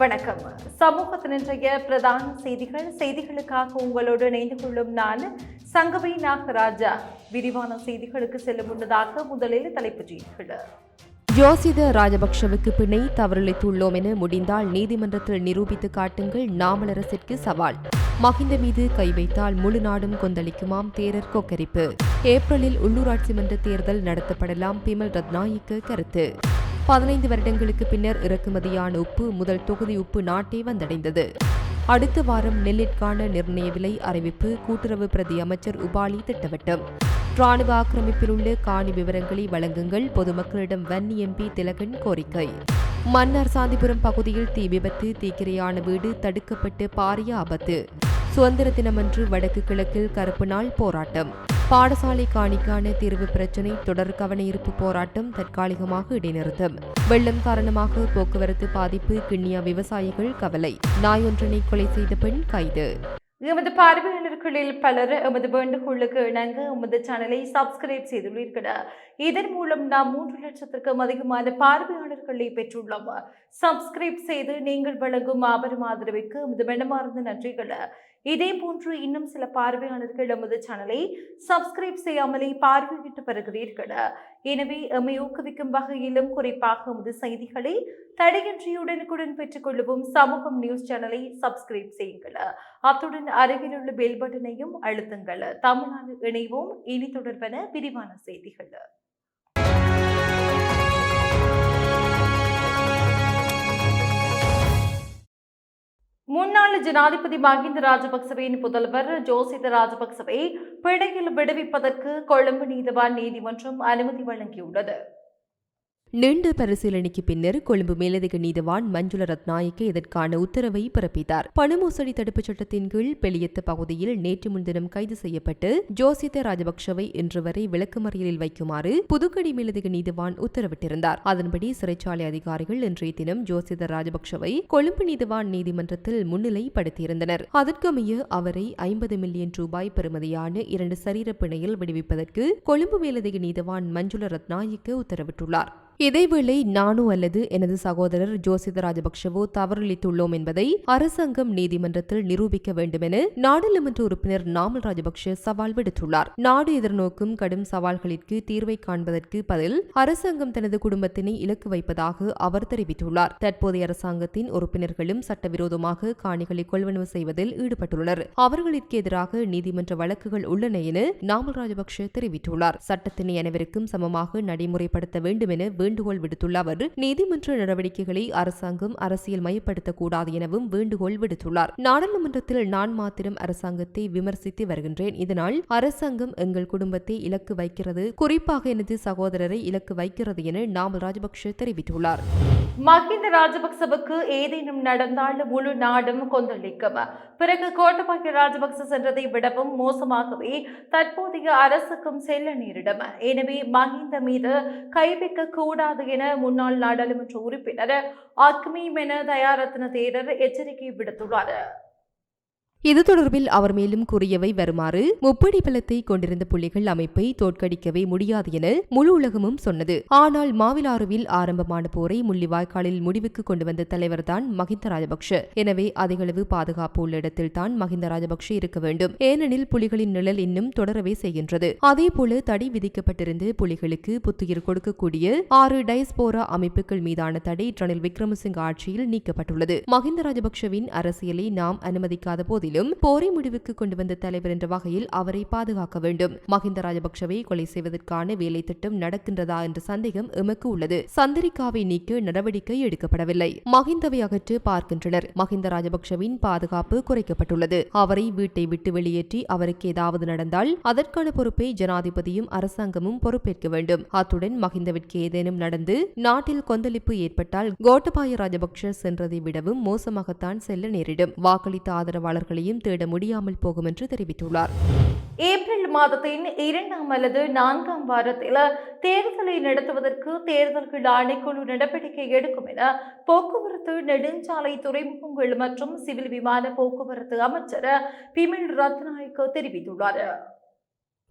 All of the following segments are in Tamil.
வணக்கம். சமூகத்தின் இன்றைய பிரதான செய்திகள். செய்திகளுக்காக உங்களோடு இணைந்து கொள்ளும் நான் சங்கவை நாகராஜா. விரிவான செய்திகளுக்கு செல்லும் முன்னதாக முதலில் தலைப்புச் செய்திகள். யோசித ராஜபக்ஷவுக்கு பிணை தவறிழைத்துள்ளோம் என முடிந்தால் நீதிமன்றத்தில் நிரூபித்து காட்டுங்கள் நாமலரசிற்கு சவால். மகிந்த மீது கை வைத்தால் முழு நாடும் கொந்தளிக்குமாம் தேரர் கொக்கரிப்பு. ஏப்ரலில் உள்ளூராட்சி மன்ற தேர்தல் நடத்தப்படலாம் பிமல் ரத்நாயிக்கு கருத்து. பதினைந்து வருடங்களுக்கு பின்னர் இறக்குமதியான உப்பு முதல் தொகுதி உப்பு நாட்டை வந்தடைந்தது. அடுத்த வாரம் நெல்லிற்கான நிர்ணய விலை அறிவிப்பு கூட்டுறவு பிரதி அமைச்சர் உபாலி திட்டவட்டம். ராணுவ ஆக்கிரமிப்பில் உள்ள காணி விவரங்களை வழங்குங்கள். பொதுமக்களிடம் வன்னி எம்பி திலகன் கோரிக்கை. மன்னார் சாந்திபுரம் பகுதியில் தீ விபத்து தீக்கிரையான வீடு தடுக்கப்பட்டு பாரிய ஆபத்து. சுதந்திர தினமன்று வடக்கு கிழக்கில் கருப்பு நாள் போராட்டம். பாடசாலை காணிக்கான தீர்வு பிரச்சினை தொடர் கவனஈர்ப்பு போராட்டம் தற்காலிகமாக இடைநிறுத்தம். வெள்ளம் காரணமாக போக்குவரத்து பாதிப்பு கிண்ணியா விவசாயிகள் கவலை. நாயொன்றனை கொலை செய்த பெண் கைது. எமது பார்வையாளர்களில் பலர் எமது வேண்டுகோளுக்கு இணங்க எமது சேனலை சப்ஸ்கிரைப் செய்துள்ளீர்கள்? இதன் மூலம் நாம் மூன்று லட்சத்திற்கும் அதிகமான பார்வையாளர்களை பெற்றுள்ளோம்? சப்ஸ்கிரைப் செய்து நீங்கள் வழங்கும் மாபெரும் ஆதரவுக்கு எமது மனமார்ந்த நன்றிகள். இதே போன்று இன்னும் சில பார்வையாளர்கள் எமது சேனலை சப்ஸ்கிரைப் செய்யாமலே பார்வையிட்டு வருகிறீர்கள் எனவே எம்மை ஊக்குவிக்கும் வகையிலும் குறிப்பாக எமது செய்திகளை தடையின்றி உடனுக்குடன் பெற்றுக்கொள்ளவும். சமூகம் நியூஸ் சேனலை சப்ஸ்கிரைப் செய்யுங்கள். அத்துடன் அருகில் உள்ள பெல் பட்டனையும் அழுத்துங்கள். தமிழ்நாடு இணைவோம். இனி தொடர்பென விரிவான செய்திகள். முன்னாள் ஜனாதிபதி மஹிந்த ராஜபக்சவின் புதல்வர் ஜோசித ராஜபக்சவை பிணையில் விடுவிப்பதற்கு கொழும்பு நீதவான் நீதிமன்றம் அனுமதி வழங்கியுள்ளது. நீண்ட பரிசீலனைக்கு பின்னர் கொழும்பு மேலதிக நீதவான் மஞ்சுள ரத்நாயக்க இதற்கான உத்தரவை பிறப்பித்தார். பணமோசடி தடுப்புச் சட்டத்தின் கீழ் பெளியத்த பகுதியில் நேற்று முன்தினம் கைது செய்யப்பட்டு ஜோசித ராஜபக்ஷவை இன்று வரை விளக்குமறியலில் வைக்குமாறு புதுக்கடி மேலதிக நீதவான் உத்தரவிட்டிருந்தார். அதன்படி சிறைச்சாலை அதிகாரிகள் இன்றைய தினம் ஜோசித ராஜபக்ஷவை கொழும்பு நீதவான் நீதிமன்றத்தில் முன்னிலைப்படுத்தியிருந்தனர். அதற்கமைய அவரை ஐம்பது மில்லியன் ரூபாய் பெறுமதியான இரண்டு சரீர பிணையில் விடுவிப்பதற்கு கொழும்பு மேலதிக நீதவான் மஞ்சுள ரத்நாயக்க உத்தரவிட்டுள்ளார். இதேவேளை நானோ அல்லது எனது சகோதரர் ஜோசித ராஜபக்ஷவோ தவறளித்துள்ளோம் என்பதை அரசாங்கம் நீதிமன்றத்தில் நிரூபிக்க வேண்டும் என நாடாளுமன்ற உறுப்பினர் நாமல் ராஜபக்ஷ சவால் விடுத்துள்ளார். நாடு எதிர்நோக்கும் கடும் சவால்களிற்கு தீர்வை காண்பதற்கு பதில் அரசாங்கம் தனது குடும்பத்தினை இலக்கு வைப்பதாக அவர் தெரிவித்துள்ளார். தற்போதைய அரசாங்கத்தின் உறுப்பினர்களும் சட்டவிரோதமாக காணிகளை கொள்வனவு செய்வதில் ஈடுபட்டுள்ளனர். அவர்களுக்கு எதிராக நீதிமன்ற வழக்குகள் உள்ளன என நாமல் ராஜபக்ஷ தெரிவித்துள்ளார். சட்டத்தினை அனைவருக்கும் சமமாக நடைமுறைப்படுத்த வேண்டும் என வேண்டுகோள் விடுத்துள்ள அவர் நீதிமன்ற நடவடிக்கைகளை அரசாங்கம் அரசியல் மயப்படுத்தக்கூடாது எனவும் வேண்டுகோள் விடுத்துள்ளார். நாடாளுமன்றத்தில் நான் மாத்திரம் அரசாங்கத்தை விமர்சித்து வருகின்றேன். இதனால் அரசாங்கம் எங்கள் குடும்பத்தை இலக்கு வைக்கிறது குறிப்பாக எனது சகோதரரை இலக்கு வைக்கிறது என நாமல் ராஜபக்ஷ தெரிவித்துள்ளார். மஹிந்த ராஜபக்சவுக்கு ஏதேனும் நடந்தால் முழு நாடும் கொந்தளிக்கும். பிறகு கோட்டபாய ராஜபக்ச சென்றதை விடவும் மோசமாகவே தற்போதைய அரசுக்கும் செல்ல நேரிடும். எனவே மஹிந்த மீது கைவிக்க கூட கூடாது என முன்னாள் நாடாளுமன்ற உறுப்பினர் அக்மி மென தயாரத்ன தேரர் எச்சரிக்கை விடுத்துள்ளார். இது தொடர்பில் அவர் மேலும் கூறியவை வருமாறு முப்படி பலத்தை கொண்டிருந்த புலிகள் அமைப்பை தோற்கடிக்கவே முடியாது என முழு உலகமும் சொன்னது. ஆனால் மாவிலாறுவில் ஆரம்பமான போரை முள்ளிவாய்க்காலில் முடிவுக்கு கொண்டு வந்த தலைவர்தான் மஹிந்த ராஜபக்ஷ. எனவே அதிகளவு பாதுகாப்பு உள்ள இடத்தில்தான் மஹிந்த ராஜபக்ஷ இருக்க வேண்டும். ஏனெனில் புலிகளின் நிழல் இன்னும் தொடரவே செய்கின்றது. அதேபோல தடை விதிக்கப்பட்டிருந்து புலிகளுக்கு புத்துயிர் கொடுக்கக்கூடிய ஆறு டைஸ்போரா அமைப்புகள் மீதான தடை ரணில் விக்ரமசிங்க ஆட்சியில் நீக்கப்பட்டுள்ளது. மஹிந்த ராஜபக்ஷவின் அரசியலை நாம் அனுமதிக்காத போதிலும் போதிலும் போரை முடிவுக்கு கொண்டு வந்த தலைவர் என்ற வகையில் அவரை பாதுகாக்க வேண்டும். மஹிந்த ராஜபக்ஷவை கொலை செய்வதற்கான வேலை திட்டம் நடக்கின்றதா என்ற சந்தேகம் எமக்கு உள்ளது. சந்திரிகாவை நீக்க நடவடிக்கை எடுக்கப்படவில்லை. மஹிந்தவை அகற்று பார்க்கின்றனர். மஹிந்த ராஜபக்ஷவின் பாதுகாப்பு குறைக்கப்பட்டுள்ளது. அவரை வீட்டை விட்டு வெளியேற்றி அவருக்கு ஏதாவது நடந்தால் அதற்கான பொறுப்பை ஜனாதிபதியும் அரசாங்கமும் பொறுப்பேற்க வேண்டும். அத்துடன் மஹிந்தவிற்கு ஏதேனும் நடந்து நாட்டில் கொந்தளிப்பு ஏற்பட்டால் கோட்டபாய ராஜபக்ஷ சென்றதை விடவும் மோசமாகத்தான் செல்ல நேரிடும். வாக்களித்த ஆதரவாளர்கள் அவர்களையும் தேட முடியாமல் போகும் என்று தெரிவித்துள்ளார். ஏப்ரல் மாதத்தின் இரண்டாம் அல்லது நான்காம் வாரத்தில் தேர்தலை நடத்துவதற்கு தேர்தல்கள் ஆணைக்குழு நடவடிக்கை எடுக்கும் என போக்குவரத்து நெடுஞ்சாலை துறைமுகங்கள் மற்றும் சிவில் விமான போக்குவரத்து அமைச்சர் பிமல் ரத்நாயக்கு தெரிவித்துள்ளார்.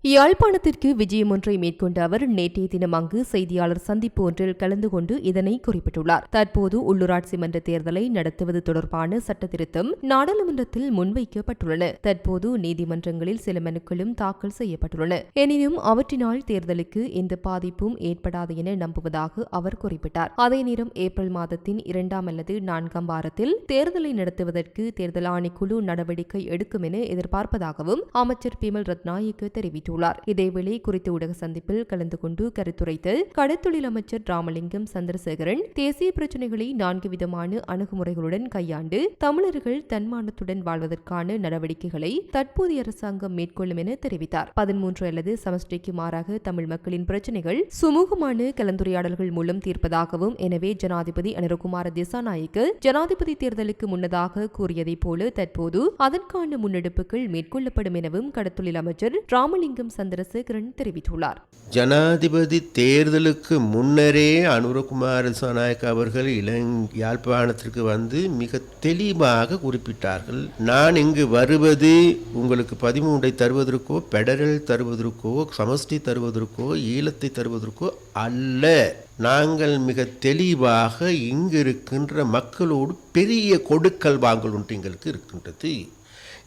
யாழ்ப்பாணத்திற்கு விஜயம் ஒன்றை மேற்கொண்ட அவர் நேற்றைய தினம் அங்கு செய்தியாளர் சந்திப்பு ஒன்றில் கலந்து கொண்டு இதனை குறிப்பிட்டுள்ளார். தற்போது உள்ளூராட்சி மன்ற தேர்தலை நடத்துவது தொடர்பான சட்ட திருத்தம் நாடாளுமன்றத்தில் முன்வைக்கப்பட்டுள்ளன. தற்போது நீதிமன்றங்களில் சில மனுக்களும் தாக்கல் செய்யப்பட்டுள்ளன. எனினும் அவற்றினால் தேர்தலுக்கு எந்த பாதிப்பும் ஏற்படாது என நம்புவதாக அவர் குறிப்பிட்டார். அதே நேரம் ஏப்ரல் மாதத்தின் இரண்டாம் அல்லது நான்காம் வாரத்தில் தேர்தலை நடத்துவதற்கு தேர்தல் ஆணைக்குழு நடவடிக்கை எடுக்கும் என எதிர்பார்ப்பதாகவும் அமைச்சர் பிமல் ரத்நாயக்க தெரிவித்துள்ளார். இதேவேளை குறித்த ஊடக சந்திப்பில் கலந்து கொண்டு கருத்துரைத்த கடற்தொழில் அமைச்சர் ராமலிங்கம் சந்திரசேகரன் தேசிய பிரச்சினைகளை நான்கு விதமான அணுகுமுறைகளுடன் கையாண்டு தமிழர்கள் தன்மானத்துடன் வாழ்வதற்கான நடவடிக்கைகளை தற்போதைய அரசாங்கம் மேற்கொள்ளும் என தெரிவித்தார். பதிமூன்று அல்லது சமஷ்டிக்கு மாறாக தமிழ் மக்களின் பிரச்சினைகள் சுமூகமான கலந்துரையாடல்கள் மூலம் தீர்ப்பதாகவும் எனவே ஜனாதிபதி அனிருகுமார திசாநாயக்க ஜனாதிபதி தேர்தலுக்கு முன்னதாக கூறியதைப் போல தற்போது அதற்கான முன்னெடுப்புகள் மேற்கொள்ளப்படும் எனவும் கடத்தொழில் அமைச்சர் ராமலிங்கம் சந்திரசேகரன் தெரிவித்துள்ளார். ஜனாதிபதி தேர்தலுக்கு முன்னரே அனுரகுமார் திசாநாயக் அவர்கள் இளங் யாழ்ப்பாணத்திற்கு வந்து மிக தெளிவாக குறிப்பிட்டார்கள். நான் இங்கு வருவது உங்களுக்கு பதிமூன்றை தருவதற்கோ பெடரல் தருவதற்கோ சமஷ்டி தருவதற்கோ ஈழத்தை தருவதற்கோ அல்ல. நாங்கள் மிக தெளிவாக இங்கு இருக்கின்ற மக்களோடு பெரிய கொடுக்கல் வாங்கல் ஒன்று எங்களுக்கு இருக்கின்றது.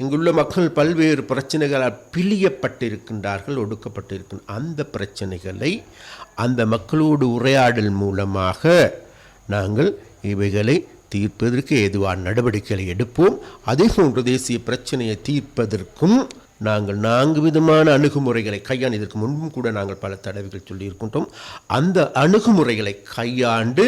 இங்குள்ள மக்கள் பல்வேறு பிரச்சனைகளால் பிழியப்பட்டிருக்கின்றார்கள் ஒடுக்கப்பட்டிருக்கின்ற அந்த பிரச்சனைகளை அந்த மக்களோடு உரையாடல் மூலமாக நாங்கள் இவைகளை தீர்ப்பதற்கு ஏதுவான நடவடிக்கைகளை எடுப்போம். அதே போன்று தேசிய பிரச்சனையை தீர்ப்பதற்கும் நாங்கள் நான்கு விதமான அணுகுமுறைகளை கையாண்டு இதற்கு முன்பும் கூட நாங்கள் பல தடவைகள் சொல்லியிருக்கின்றோம். அந்த அணுகுமுறைகளை கையாண்டு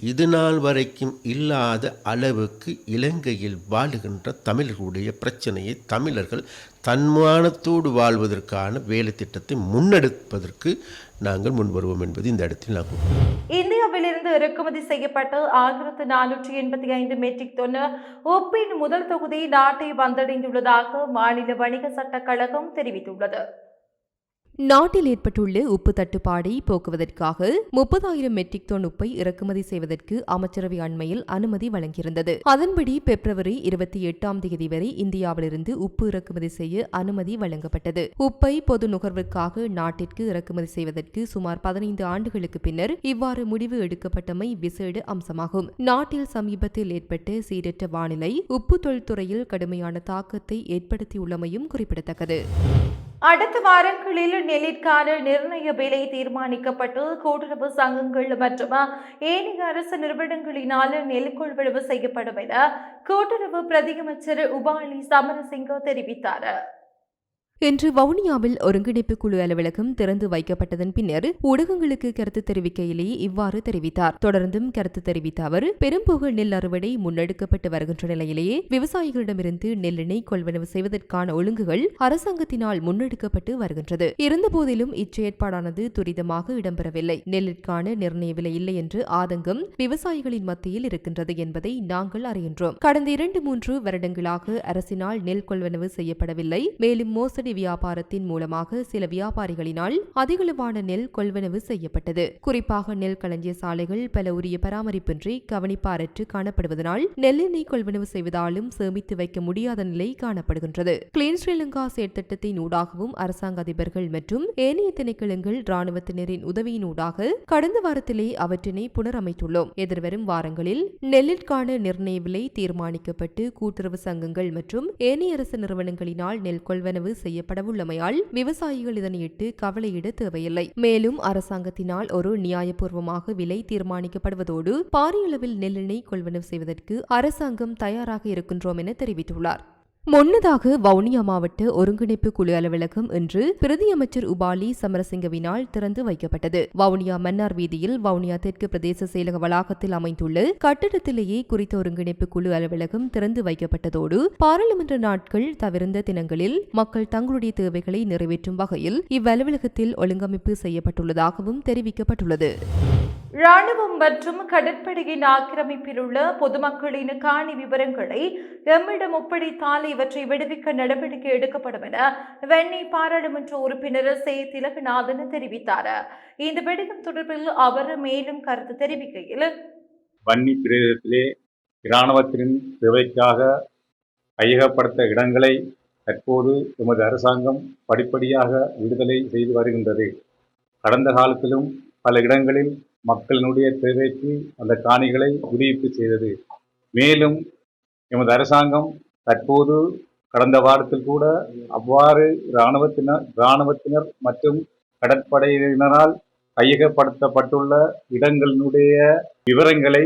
இது நாள் வரைக்கும் இல்லாத அளவுக்கு இலங்கையில் வாழுகின்ற தமிழர்களுடைய பிரச்சனையை தமிழர்கள் தன்மானத்தோடு வாழ்வதற்கான வேலை திட்டத்தை முன்னெடுப்பதற்கு நாங்கள் முன்வருவோம் என்பது இந்த இடத்தில் நாங்கள் இந்தியாவிலிருந்து இறக்குமதி செய்யப்பட்ட ஆயிரத்து நானூற்றி எண்பத்தி ஐந்து மெட்ரிக் டன் ஒப்பின் முதல் தொகுதி நாட்டை வந்தடைந்துள்ளதாக மாநில வணிக சட்டக்கழகம் தெரிவித்துள்ளது. நாட்டில் ஏற்பட்டுள்ள உப்பு தட்டுப்பாடை போக்குவதற்காக முப்பதாயிரம் மெட்ரிக் டன் உப்பை இறக்குமதி செய்வதற்கு அமைச்சரவை அண்மையில் அனுமதி வழங்கியிருந்தது. அதன்படி பிப்ரவரி இருபத்தி எட்டாம் தேதி வரை இந்தியாவிலிருந்து உப்பு இறக்குமதி செய்ய அனுமதி வழங்கப்பட்டது. உப்பை பொது நுகர்வுக்காக நாட்டிற்கு இறக்குமதி செய்வதற்கு சுமார் பதினைந்து ஆண்டுகளுக்கு பின்னர் இவ்வாறு முடிவு எடுக்கப்பட்டமை விசேட அம்சமாகும். நாட்டில் சமீபத்தில் ஏற்பட்ட சீரற்ற வானிலை உப்பு தொழில்துறையில் கடுமையான தாக்கத்தை ஏற்படுத்தியுள்ளமையும் குறிப்பிடத்தக்கது. அடுத்த வாரங்களில் நெல்லிற்கான நிர்ணய விலை தீர்மானிக்கப்பட்டு கூட்டுறவு சங்கங்கள் மற்றும் ஏனைய அரசு நிறுவனங்களினால் நெல் கொள்வனவு செய்யப்படும் என கூட்டுறவு பிரதியமைச்சர் உபாலி சமரசிங்க தெரிவித்தார். இன்று வவுனியாவில் ஒருங்கிணைப்பு குழு அலுவலகம் திறந்து வைக்கப்பட்டதன் பின்னர் ஊடகங்களுக்கு கருத்து தெரிவிக்கையிலேயே இவ்வாறு தெரிவித்தார். தொடர்ந்தும் கருத்து தெரிவித்த அவர் பெரும்புகழ் நெல் அறுவடை முன்னெடுக்கப்பட்டு வருகின்ற நிலையிலேயே விவசாயிகளிடமிருந்து நெல்லினை கொள்வனவு செய்வதற்கான ஒழுங்குகள் அரசாங்கத்தினால் முன்னெடுக்கப்பட்டு வருகின்றது. இருந்தபோதிலும் இச்செயற்பாடானது துரிதமாக இடம்பெறவில்லை. நெல்லிற்கான நிர்ணய விலை இல்லை என்று ஆதங்கம் விவசாயிகளின் மத்தியில் இருக்கின்றது என்பதை நாங்கள் அறிகின்றோம். கடந்த இரண்டு மூன்று வருடங்களாக அரசினால் நெல் கொள்வனவு செய்யப்படவில்லை. மேலும் மோசடி வியாபாரத்தின் மூலமாக சில வியாபாரிகளினால் அதிகளவான நெல் கொள்வனவு செய்யப்பட்டது. குறிப்பாக நெல் களஞ்சிய சாலைகள் பல உரிய பராமரிப்பின்றி கவனிப்பாரற்று காணப்படுவதனால் நெல்லினை கொள்வனவு செய்வதாலும் சேமித்து வைக்க முடியாத நிலை காணப்படுகின்றது. கிளீன் ஸ்ரீலங்கா செயற்திட்டத்தின் ஊடாகவும் அரசாங்க அதிபர்கள் மற்றும் ஏனைய திணைக்களங்கள் ராணுவத்தினரின் உதவியினூடாக கடந்த வாரத்திலே அவற்றினை புனரமைத்துள்ளோம். எதிர்வரும் வாரங்களில் நெல்லிற்கான நிர்ணய விலை தீர்மானிக்கப்பட்டு கூட்டுறவு சங்கங்கள் மற்றும் ஏனைய அரசு நிறுவனங்களினால் நெல் கொள்வனவு செய்ய செய்யப்படவுள்ளமையால் விவசாயிகள் இதனையிட்டு கவலையிட தேவையில்லை. மேலும் அரசாங்கத்தினால் ஒரு நியாயபூர்வமாக விலை தீர்மானிக்கப்படுவதோடு பாரியளவில் நெல்லினை கொள்வனவு செய்வதற்கு அரசாங்கம் தயாராக இருக்கின்றோம் என தெரிவித்துள்ளார். முன்னதாக வவுனியா மாவட்ட ஒருங்கிணைப்பு குழு அலுவலகம் இன்று பிரதியமைச்சர் உபாலி சமரசிங்கவினால் திறந்து வைக்கப்பட்டது. வவுனியா மன்னார் வீதியில் வவுனியா தெற்கு பிரதேச செயலக வளாகத்தில் அமைந்துள்ள கட்டிடத்திலேயே குறித்த ஒருங்கிணைப்பு குழு அலுவலகம் திறந்து வைக்கப்பட்டதோடு பாராளுமன்ற நாட்கள் தவிர்ந்த தினங்களில் மக்கள் தங்களுடைய தேவைகளை நிறைவேற்றும் வகையில் இவ்வலுவலகத்தில் ஒழுங்கமைப்பு செய்யப்பட்டுள்ளதாகவும் தெரிவிக்கப்பட்டுள்ளது. ராணுவம் மற்றும் கடற்படையின் ஆக்கிரமிப்பில் உள்ள பொதுமக்களின் காணி விவரங்களை எம்மிடம் ஒப்படைத்தால் இவற்றை விடுவிக்க நடவடிக்கை எடுக்கப்படும் என வெண்ணி பாராளுமன்ற உறுப்பினர் சே. திலகநாதன் தெரிவித்தார். இந்த விடயம் தொடர்பில் அவர் மேலும் கருத்து தெரிவிக்கையில் வன்னி பிரதேசத்திலே இராணுவத்தின் தேவைக்காக கையகப்படுத்த இடங்களை தற்போது எமது அரசாங்கம் படிப்படியாக விடுதலை செய்து வருகின்றது. கடந்த காலத்திலும் பல இடங்களில் மக்களினுடைய தேவைக்கு அந்த காணிகளை விடுவிப்பு செய்தது. மேலும் எமது அரசாங்கம் தற்போது கடந்த வாரத்தில் கூட அவ்வாறு இராணுவத்தினர் இராணுவத்தினர் மற்றும் கடற்படையினரால் கையகப்படுத்தப்பட்டுள்ள இடங்களினுடைய விவரங்களை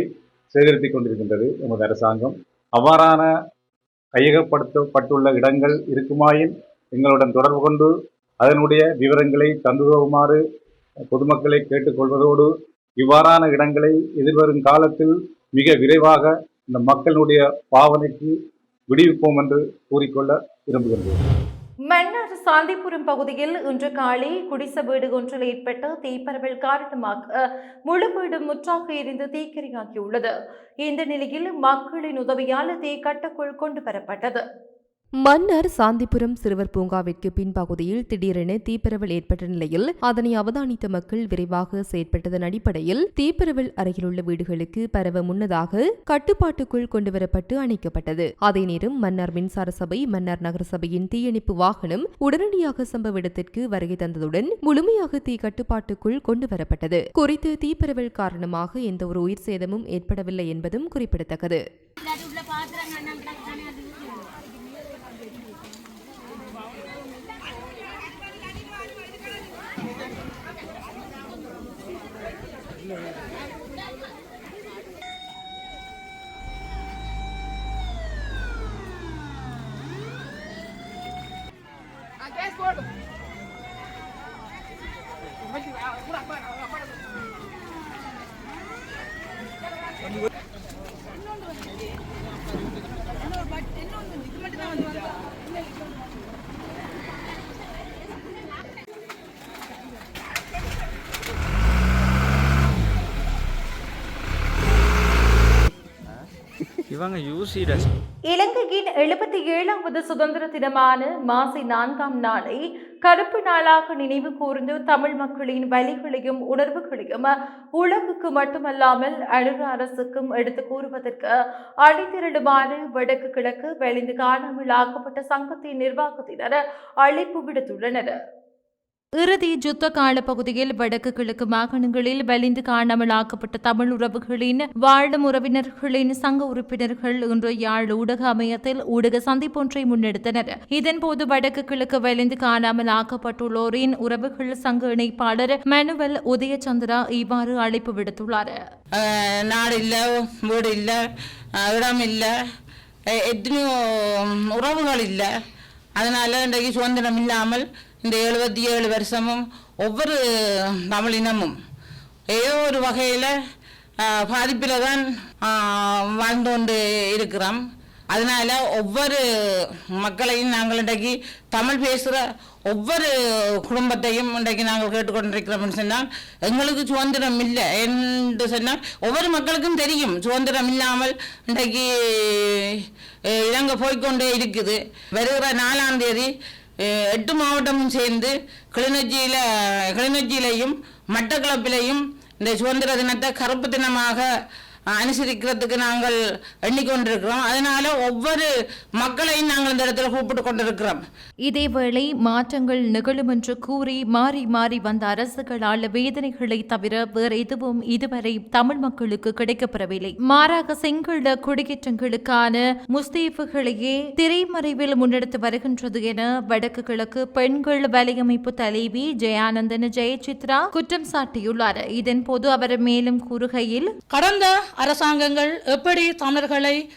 சேகரித்துக் கொண்டிருக்கின்றது எமது அரசாங்கம். அவ்வாறான கையகப்படுத்தப்பட்டுள்ள இடங்கள் இருக்குமாயின் எங்களுடன் தொடர்பு கொண்டு அதனுடைய விவரங்களை தந்துதவுமாறு பொதுமக்களை கேட்டுக்கொள்வதோடு இவ்வாறான இடங்களை எதிர்வரும் காலத்தில் மிக விரைவாக இந்த மக்களுடைய பாவனைக்கு விடுவிப்போம் என்று கூறிக்கொள்ள விரும்புகின்றோம் மன்னார் சாந்திபுரம் பகுதியில் இன்று காலை குடிச வீடு ஒன்றில் ஏற்பட்ட தீப்பரவல் காரணமாக முழு வீடு முற்றாக எரிந்து தீக்கிரையாகியுள்ளது. இந்த நிலையில் மக்களின் உதவியால் தீ கட்டுக்குள் கொண்டு வரப்பட்டது. மன்னர் சாந்திபுரம் சிறுவர் பூங்காவிற்கு பின்பகுதியில் திடீரென தீப்பரவல் ஏற்பட்ட நிலையில் அதனை அவதானித்த மக்கள் விரைவாக செயற்பட்டதன் அடிப்படையில் தீப்பரவல் அருகிலுள்ள வீடுகளுக்கு பரவ முன்னதாக கட்டுப்பாட்டுக்குள் கொண்டுவரப்பட்டு அணைக்கப்பட்டது. அதே நேரம் மன்னார் மின்சார சபை மன்னார் நகரசபையின் தீயணைப்பு வாகனம் உடனடியாக சம்பவ இடத்திற்கு வருகை தந்ததுடன் முழுமையாக தீ கட்டுப்பாட்டுக்குள் கொண்டுவரப்பட்டது. குறித்து தீப்பரவல் காரணமாக எந்த ஒரு உயிர் சேதமும் ஏற்படவில்லை என்பதும் குறிப்பிடத்தக்கது. இவங்க யூசிடஸ் இலங்கையின் எழுபத்தி ஏழாவது சுதந்திர தினமான மாசி நான்காம் நாளை கருப்பு நாளாக நினைவு கூர்ந்து தமிழ் மக்களின் வலிகளையும் உணர்வுகளையும் உலகுக்கு மட்டுமல்லாமல் அழுற அரசுக்கும் எடுத்து கூறுவதற்கு அணிதிரளுமாறு வடக்கு கிழக்கு வெளிந்து காணாமல் ஆக்கப்பட்ட சங்கத்தின் நிர்வாகத்தினர் அழைப்பு விடுத்துள்ளனர். இறுதி யுத்த கால பகுதியில் வடக்கு கிழக்கு மாகாணங்களில் வலிந்து காணாமலாக்கப்பட்ட தமிழ் உறவுகளின் வாழும் உறவினர்களின் சங்க உறுப்பினர்கள் இன்று யாழ் ஊடக அமையத்தில் ஊடக சந்திப்பொன்றை முன்னெடுத்தனர். இதன்போது வடக்கு கிழக்கு வலிந்து காணாமல் ஆக்கப்பட்டுள்ளோரின் உறவுகள் சங்க இணைப்பாளர் மனுவல் உதயச்சந்திரா இவ்வாறு அழைப்பு விடுத்துள்ளார். நாடு இல்லை வீடு இல்லை இடம் இல்லை எத்தனையோ உறவுகள் இல்லை அதனால இன்றைக்கு சுதந்திரம் இல்லாமல் இந்த எழுபத்தி ஏழு வருஷமும் ஒவ்வொரு தமிழ் இனமும் ஏதோ ஒரு வகையில் பாதிப்பில் தான் வாழ்ந்து கொண்டு இருக்கிறோம். அதனால் ஒவ்வொரு மக்களையும் நாங்கள் இன்றைக்கு தமிழ் பேசுகிற ஒவ்வொரு குடும்பத்தையும் இன்றைக்கு நாங்கள் கேட்டுக்கொண்டிருக்கிறோம்னு சொன்னால் எங்களுக்கு சுதந்திரம் இல்லை என்று சொன்னால் ஒவ்வொரு மக்களுக்கும் தெரியும். சுதந்திரம் இல்லாமல் இன்றைக்கு இலங்கை போய்க்கொண்டே இருக்குது. வருகிற நாலாம் தேதி எட்டு மாவட்டமும் சேர்ந்து கிளிநொச்சியில் கிளிநொச்சியிலையும் மட்டக்களப்பிலையும் இந்த சுதந்திர தினத்தை கருப்பு தினமாக அனுசரிக்கிறதுக்கு நாங்கள் எண்ணிக்கொண்டிருக்கிறோம். அதனால ஒவ்வொரு மக்களையும் நாங்கள் இந்த இடத்துல கூப்பிட்டு கொண்டிருக்கிறோம். இதேவேளை மாற்றங்கள் நிகழும் என்று கூறி மாறி மாறி வந்த அரசுகளால் வேதனைகளை தவிர வேறு எதுவும் இதுவரை தமிழ் மக்களுக்கு கிடைக்கப்பெறவில்லை. மாறாக சிங்கள குடியேற்றங்களுக்கான முஸ்தீஃபுகளையே திரைமறைவில் முன்னெடுத்து வருகின்றது என வடக்கு கிழக்கு பெண்கள் வலையமைப்பு தலைவி ஜெயானந்தன் ஜெயசித்ரா குற்றம் சாட்டியுள்ளார். இதன்போது அவர் மேலும் கூறுகையில் கடந்த அரசாங்கங்கள் எப்படி தமிழர்களை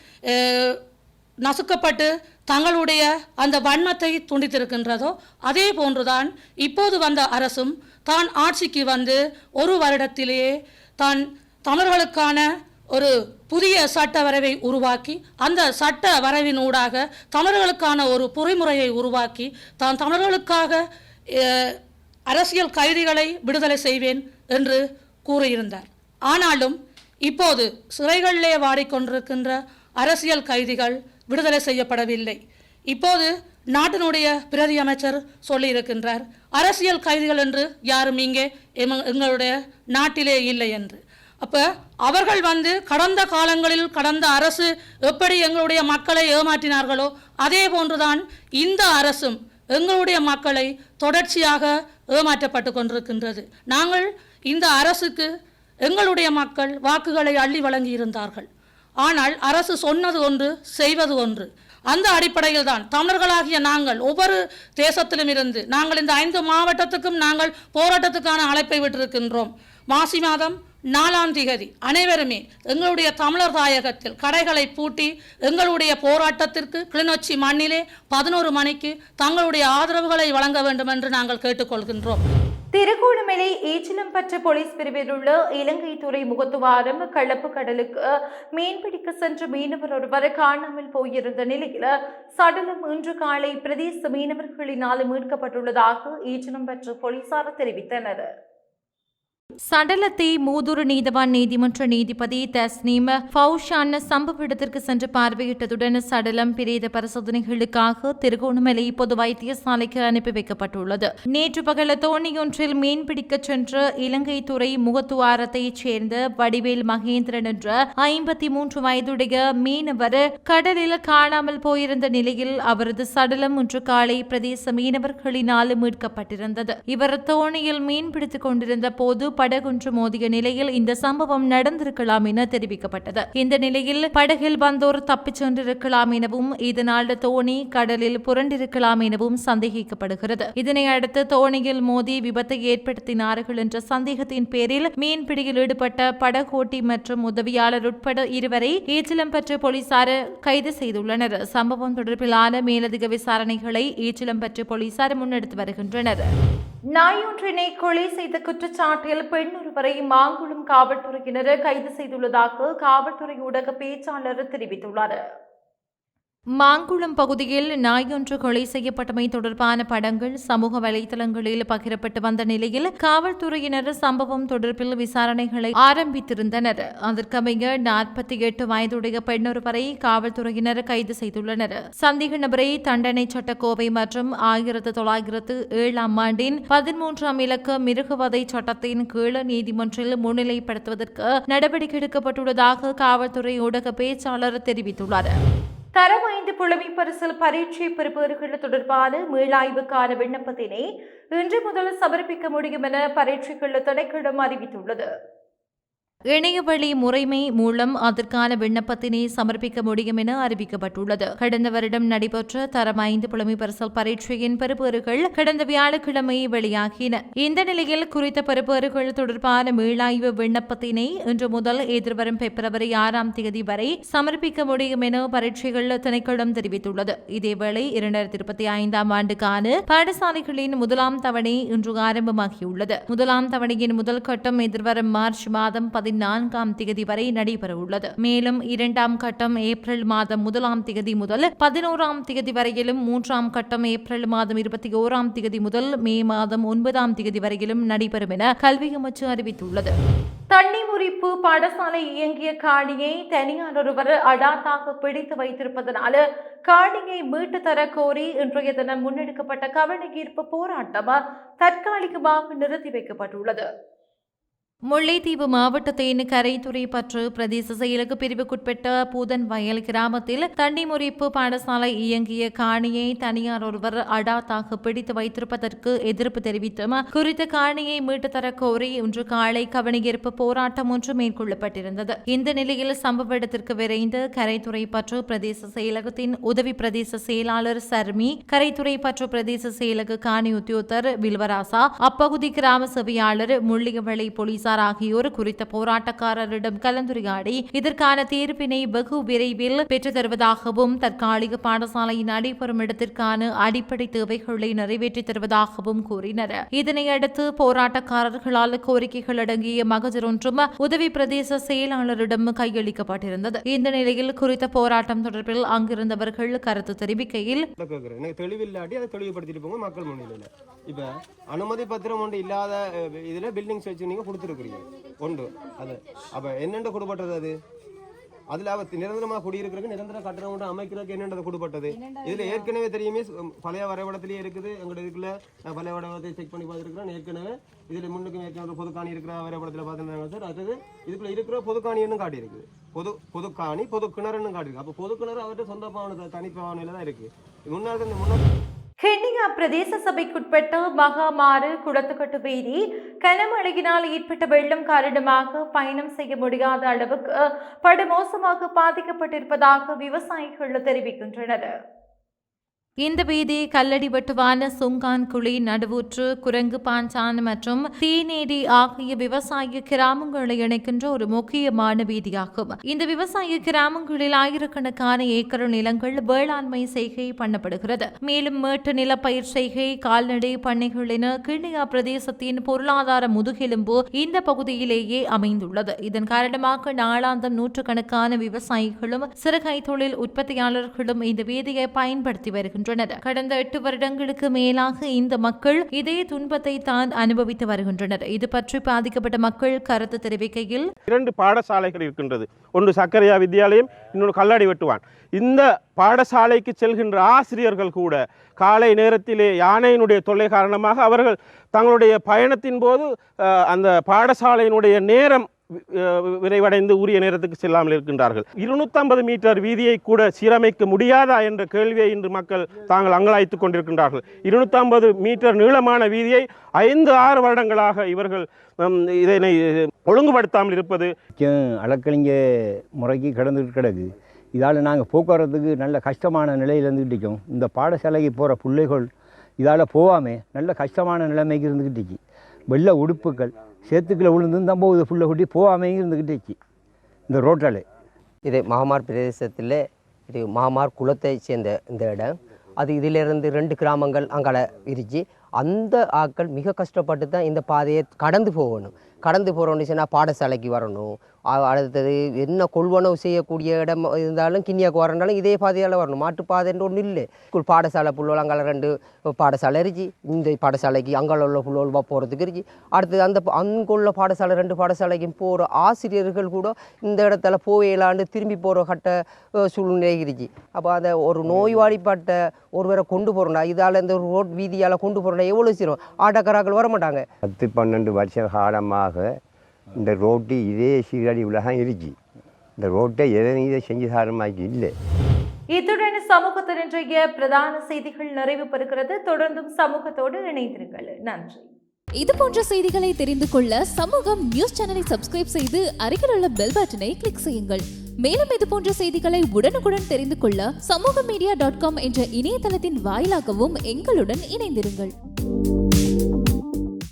நசுக்கப்பட்டு தங்களுடைய அந்த வன்மத்தை துண்டித்திருக்கின்றதோ அதே போன்றுதான் இப்போது வந்த அரசும் தான் ஆட்சிக்கு வந்து ஒரு வருடத்திலேயே தான் தமிழர்களுக்கான ஒரு புதிய சட்ட வரைவை உருவாக்கி அந்த சட்ட வரைவினூடாக தமிழர்களுக்கான ஒரு பொறிமுறையை உருவாக்கி தான் தமிழர்களுக்காக அரசியல் கைதிகளை விடுதலை செய்வேன் என்று கூறியிருந்தார். ஆனாலும் இப்போது சிறைகளிலே வாடிக்கொண்டிருக்கின்ற அரசியல் கைதிகள் விடுதலை செய்யப்படவில்லை. இப்போது நாட்டினுடைய பிரதி அமைச்சர் சொல்லியிருக்கின்றார் அரசியல் கைதிகள் என்று யாரும் இங்கே எங்களுடைய நாட்டிலே இல்லை என்று. அப்போ அவர்கள் வந்து கடந்த காலங்களில் கடந்த அரசு எப்படி எங்களுடைய மக்களை ஏமாற்றினார்களோ அதே போன்றுதான் இந்த அரசும் எங்களுடைய மக்களை தொடர்ச்சியாக ஏமாற்றப்பட்டு கொண்டிருக்கின்றது. நாங்கள் இந்த அரசுக்கு எங்களுடைய மக்கள் வாக்குகளை அள்ளி வழங்கியிருந்தார்கள். ஆனால் அரசு சொன்னது ஒன்று செய்வது ஒன்று. அந்த அடிப்படையில் தான் தமிழர்களாகிய நாங்கள் ஒவ்வொரு தேசத்திலும் இருந்து நாங்கள் இந்த ஐந்து மாவட்டத்துக்கும் நாங்கள் போராட்டத்துக்கான அழைப்பை விட்டிருக்கின்றோம். மாசி மாதம் நாலாம் திகதி அனைவருமே எங்களுடைய தமிழர் தாயகத்தில் கடைகளை பூட்டி எங்களுடைய போராட்டத்திற்கு கிளிநொச்சி மண்ணிலே பதினோரு மணிக்கு தங்களுடைய ஆதரவுகளை வழங்க வேண்டும் என்று நாங்கள் கேட்டுக்கொள்கின்றோம். திருகோணமலை ஈச்சிலம்பற்ற போலீஸ் பிரிவில் உள்ள இலங்கை துறை முகத்துவாரம் கலப்பு கடலுக்கு மீன்பிடிக்க சென்ற மீனவர் ஒருவர் காணாமல் போயிருந்த நிலையில் சடலம் இன்று காலை பிரதேச மீனவர்களினால் மீட்கப்பட்டுள்ளதாக ஈச்சிலம்பற்ற போலீசார் தெரிவித்தனர். சடலத்தை மூதூர் நீதவான் நீதிமன்ற நீதிபதி தஸ்னீம் ஃபவுஷான் சம்பவ இடத்திற்கு சென்று பார்வையிட்டதுடன் சடலம் பிரேத பரிசோதனைகளுக்காக திருகோணமலை பொது வைத்தியசாலைக்கு அனுப்பி வைக்கப்பட்டுள்ளது. நேற்று பகல தோணியொன்றில் மீன்பிடிக்க சென்ற இலங்கை துறை முகத்துவாரத்தைச் சேர்ந்த வடிவேல் மகேந்திரன் என்ற ஐம்பத்தி மூன்று வயதுடைய மீனவர் கடலில் காணாமல் போயிருந்த நிலையில் அவரது சடலம் இன்று காலை பிரதேச மீனவர்களினால் மீட்கப்பட்டிருந்தது. இவர் தோணியில் மீன்பிடித்துக் கொண்டிருந்த போது படகுன்று மோதிய நிலையில் இந்த சம்பவம் நடந்திருக்கலாம் என தெரிவிக்கப்பட்டது. இந்த நிலையில் படகில் வந்தோர் தப்பிச் சென்றிருக்கலாம் எனவும் இதனால் தோணி கடலில் புரண்டிருக்கலாம் எனவும் சந்தேகிக்கப்படுகிறது. இதனை அடுத்து தோணியில் மோதி விபத்தை ஏற்படுத்தினார்கள் என்ற சந்தேகத்தின் பேரில் மீன்பிடியில் ஈடுபட்ட படகோட்டி மற்றும் உதவியாளர் உட்பட இருவரை ஈச்சிலம்பற்று போலீசார் கைது செய்துள்ளனர். சம்பவம் தொடர்பிலான மேலதிக விசாரணைகளை ஈச்சிலம்பற்று போலீசார் முன்னெடுத்து வருகின்றனர். நாயொன்றினை கொலை செய்த குற்றச்சாட்டில் பெண் ஒருவரை மாங்குளம் காவல்துறையினர் கைது செய்துள்ளதாக காவல்துறை ஊடக பேச்சாளர் தெரிவித்துள்ளார். மாங்குளம் பகுதியில் நாயொன்று கொலை செய்யப்பட்டமை தொடர்பான படங்கள் சமூக வலைதளங்களில் பகிரப்பட்டு வந்த நிலையில் காவல்துறையினர் சம்பவம் தொடர்பில் விசாரணைகளை ஆரம்பித்திருந்தனர். அதற்கமைய நாற்பத்தி எட்டு வயதுடைய பெண்ணொருவரை காவல்துறையினர் கைது செய்துள்ளனர். சந்தேக நபரை தண்டனை சட்டக்கோவை மற்றும் ஆயிரத்து தொள்ளாயிரத்து ஏழாம் ஆண்டின் பதிமூன்றாம் இலக்க மிருகவதை சட்டத்தின் கீழ் நீதிமன்றில் முன்னிலைப்படுத்துவதற்கு நடவடிக்கை எடுக்கப்பட்டுள்ளதாக காவல்துறை ஊடக பேச்சாளர் தெரிவித்துள்ளார். தரம் ஐந்து புலமை பரிசில் பரீட்சை பெறுபவர்கள் தொடர்பான மீளாய்வுக்கான விண்ணப்பத்தினை இன்று முதல் சமர்ப்பிக்க முடியும் என பரீட்சைகள் திணைக்களம் அறிவித்துள்ளது. இணையவழி முறைமை மூலம் அதற்கான விண்ணப்பத்தினை சமர்ப்பிக்க முடியும் என அறிவிக்கப்பட்டுள்ளது. கடந்த வருடம் நடைபெற்ற தரம் ஐந்து புலமை பரிசல் பரீட்சையின் பெறுபேறுகள் கடந்த வியாழக்கிழமை வெளியாகின. இந்த நிலையில் குறித்த பெறுபேறுகள் தொடர்பான மீளாய்வு விண்ணப்பத்தினை இன்று முதல் எதிர்வரும் பிப்ரவரி ஆறாம் தேதி வரை சமர்ப்பிக்க முடியும் என பரீட்சைகள் திணைக்களம் தெரிவித்துள்ளது. இதேவேளை இரண்டாயிரத்தி இருபத்தி ஐந்தாம் ஆண்டுக்கான பாடசாலைகளின் முதலாம் தவணை இன்று ஆரம்பமாகியுள்ளது. முதலாம் தவணையின் முதல் கட்டம் எதிர்வரும் மார்ச் மாதம் பதினான்காம் தேதி வரை நடைபெறவுள்ளது. மேலும் இரண்டாம் கட்டம் ஏப்ரல் மாதம் முதலாம் தேதி முதல் பதினோராம் தேதி வரையிலும் மூன்றாம் கட்டம் ஏப்ரல் மாதம் இருபத்தி ஓராம் தேதி முதல் மே மாதம் ஒன்பதாம் தேதி வரையிலும் நடைபெறும் என கல்வி அமைச்சு அறிவித்துள்ளது. தண்ணி முறிப்பு பாடசாலை இயங்கிய காணியை தனியார் ஒருவர் அடாத்தாக பிடித்து வைத்திருப்பதனால காணியை மீட்டு தர கோரி இன்றைய தினம் முன்னெடுக்கப்பட்ட கவன ஈர்ப்பு போராட்டம் தற்காலிகமாக நிறுத்தி வைக்கப்பட்டுள்ளது. முல்லைத்தீவு மாவட்டத்தின் கரைத்துறை பற்று பிரதேச செயலக பிரிவுக்குட்பட்ட பூதன் வயல் கிராமத்தில் தண்ணி முறிப்பு பாடசாலை இயங்கிய காணியை தனியார் ஒருவர் அடாத்தாக பிடித்து வைத்திருப்பதற்கு எதிர்ப்பு தெரிவித்தும் குறித்த காணியை மீட்டு தர கோரி இன்று காலை கவனஈர்ப்பு போராட்டம் ஒன்று மேற்கொள்ளப்பட்டிருந்தது. இந்த நிலையில் சம்பவ இடத்திற்கு விரைந்து கரைத்துறை பற்று பிரதேச செயலகத்தின் உதவி பிரதேச செயலாளர் சர்மி கரைத்துறை பற்று பிரதேச செயலக காணி உத்தியோகத்தர் வில்வராசா அப்பகுதி கிராம சபையாளர் முள்ளியவளை நிசார் ஆகியோர் குறித்த போராட்டக்காரரிடம் கலந்துரையாடி இதற்கான தீர்ப்பினை வெகு விரைவில் பெற்றுத்தருவதாகவும் தற்காலிக பாடசாலையின் அடிபெறும் இடத்திற்கான அடிப்படை தேவைகளை நிறைவேற்றித் தருவதாகவும் கூறினர். இதனையடுத்து போராட்டக்காரர்களால் கோரிக்கைகள் அடங்கிய மகஜர் ஒன்றும் உதவி பிரதேச செயலாளரிடம் கையளிக்கப்பட்டிருந்தது. இந்த நிலையில் குறித்த போராட்டம் தொடர்பில் அங்கிருந்தவர்கள் கருத்து தெரிவிக்கையில் தெளிவில்லாட்டி அதை தெளிவுபடுத்திட்டு போங்க மக்கள் முன்னிலையில். இப்போ அனுமதி பத்திரம் ஒன்று இல்லாத இதில் பில்டிங்ஸ் வச்சு நீங்கள் கொடுத்துருக்குறீங்க. ஒன்று. அது. அப்போ என்னென்ன கொடுப்பட்டது அது? அதில் அவர் நிரந்தரமாக குடியிருக்கிறதுக்கு நிரந்தர கட்டணம் ஒன்று அமைக்கிறதுக்கு என்னென்றது கொடுப்பட்டது? இதில் ஏற்கனவே தெரியுமே பழைய வரைபடத்திலேயே இருக்குது. எங்களோட இதுக்குள்ள நான் பழைய வரைபடத்தை செக் பண்ணி பார்த்துருக்கிறேன். ஏற்கனவே இதில் முன்னுக்கு ஏற்கனவே ஒரு பொதுக்காணி இருக்கிற வரைபடத்தில் பார்த்துருந்தாங்க சார் அடுத்தது இதுக்குள்ள இருக்கிற பொதுக்காணின்னு காட்டியிருக்கு. பொது பொதுக்காணி பொது கிணறுன்னு காட்டியிருக்கு. அப்போ பொது கிணறு அவர்கிட்ட சொந்த பாவனை தனிப்பாவனையில தான் இருக்குது முன்னாடி இந்த முன்னாடி கென்னியா பிரதேச சபைக்குட்பட்ட மகாமாறு குளத்துக்கட்டு வீதி கனமழையினால் ஏற்பட்ட வெள்ளம் காரணமாக பயணம் செய்ய முடியாத அளவுக்கு படுமோசமாக பாதிக்கப்பட்டிருப்பதாக விவசாயிகள் தெரிவிக்கின்றனர். இந்த வீதி கல்லடி வெட்டுவான சுங்கான் குழி நடுவூற்று குரங்கு பாஞ்சான் மற்றும் தீநேரி ஆகிய விவசாய கிராமங்களை இணைக்கின்ற ஒரு முக்கியமான வீதியாகும் இந்த விவசாய கிராமங்களில் ஆயிரக்கணக்கான ஏக்கர் நிலங்கள் வேளாண்மை செய்கை பண்ணப்படுகிறது. மேலும் மேட்டு நிலப்பயிர் செய்கை கால்நடை பண்ணைகள் என கிண்ணியா பிரதேசத்தின் பொருளாதார முதுகெலும்பு இந்த பகுதியிலேயே அமைந்துள்ளது. இதன் காரணமாக நாளாந்தம் நூற்றுக்கணக்கான விவசாயிகளும் சிறுகை தொழில் உற்பத்தியாளர்களும் இந்த வீதியை பயன்படுத்தி வருகின்றனர். கடந்த எட்டு வருடங்களுக்கு மேலாக இந்த மக்கள் இதே துன்பத்தை தான் அனுபவித்து வருகின்றனர். இது பற்றி பாதிக்கப்பட்ட மக்கள் கருத்து தெரிவிக்கையில் இரண்டு பாடசாலைகள் இருக்கின்றது. ஒன்று சக்கரையா வித்யாலயம் இன்னொன்று கல்லாடி வெட்டுவான். இந்த பாடசாலைக்கு செல்கின்ற ஆசிரியர்கள் கூட காலை நேரத்திலே யானையினுடைய தொல்லை காரணமாக அவர்கள் தங்களுடைய பயணத்தின் போது அந்த பாடசாலையினுடைய நேரம் விரைவடைந்து உரிய நேரத்துக்கு செல்லாமல் இருக்கின்றார்கள். இருநூற்றம்பது மீட்டர் வீதியை கூட சீரமைக்க முடியாதா என்ற கேள்வியை இன்று மக்கள் தாங்கள் அங்கலாய்த்துக் கொண்டிருக்கின்றார்கள். இருநூற்றம்பது மீட்டர் நீளமான வீதியை ஐந்து ஆறு வருடங்களாக இவர்கள் இதனை ஒழுங்குபடுத்தாமல் இருப்பது. அளக்கலிங்க முறைக்கு கடந்து கிடக்கு. இதால் நாங்கள் போக்குவரத்துக்கு நல்ல கஷ்டமான நிலையில் இருந்துக்கிட்டு இந்த பாடசாலைக்கு போகிற பிள்ளைகள் இதால் போகாமே நல்ல கஷ்டமான நிலைமைக்கு இருந்துக்கிட்டு வெள்ள வெள்ளை உடுப்புகள் சேத்துக்குள்ள விழுந்து தான் போகுது ஃபுல்லை கொட்டி போகாமையும் இருந்துக்கிட்டு இருக்கு. இந்த ரோட்டால். இது மகமார் பிரதேசத்தில் இது மகமார் குளத்தை சேர்ந்த இந்த இடம். அது இதிலிருந்து ரெண்டு கிராமங்கள் அங்கால இருந்துச்சு அந்த ஆட்கள் மிக கஷ்டப்பட்டு தான் இந்த பாதையை கடந்து போகணும். கடந்து போகிறோன்னு சொன்னால் பாடசாலைக்கு வரணும் அடுத்தது என்ன கொள்வனவு செய்யக்கூடிய இடம் இருந்தாலும் கிண்ணியாக்கு வரனாலும் இதே பாதையால் வரணும். மாட்டுப்பாதைன்ற ஒன்று இல்லை. ஸ்கூல் பாடசாலை புல்லோல் அங்கே ரெண்டு பாடசாலை இருந்துச்சு இந்த பாடசாலைக்கு அங்கே உள்ள புள்ளோல் போகிறதுக்கு இருச்சு அடுத்தது அந்த அங்குள்ள பாடசாலை ரெண்டு பாடசாலைக்கும் போகிற ஆசிரியர்கள் கூட இந்த இடத்துல போயிலாண்டு திரும்பி போகிற கட்ட சூழ்நிலை இருச்சு அப்போ அதை ஒரு நோய்வாடிப்பட்ட ஒருவரை கொண்டு போகிறோம்னா இதால் இந்த ரோட் வீதியால் கொண்டு போகிறோம்னா எவ்வளோ சீரும் ஆட்டக்காரர்கள் வர மாட்டாங்க பத்து பன்னெண்டு வருஷ காலமாக இந்த ரோட்டு இதே சீரடி உலகம் இருக்கு. இந்த ரோட்டை எதனையும் இதை செஞ்சு சாரமாக்கி இல்லை. இத்துடன் சமூகத்தின் இன்றைய பிரதான செய்திகள் நிறைவு பெறுகிறது. தொடர்ந்தும் சமூகத்தோடு இணைந்திருங்கள். நன்றி. இது போன்ற செய்திகளை தெரிந்து கொள்ள சமூகம் நியூஸ் சேனலை சப்ஸ்கிரைப் செய்து அருகில் உள்ள பெல் பட்டனை கிளிக் செய்யுங்கள். மேலும் இது போன்ற செய்திகளை உடனுக்குடன் தெரிந்து கொள்ள சமூக மீடியா டாட் காம் என்ற இணையதளத்தின் வாயிலாகவும் எங்களுடன் இணைந்திருங்கள்.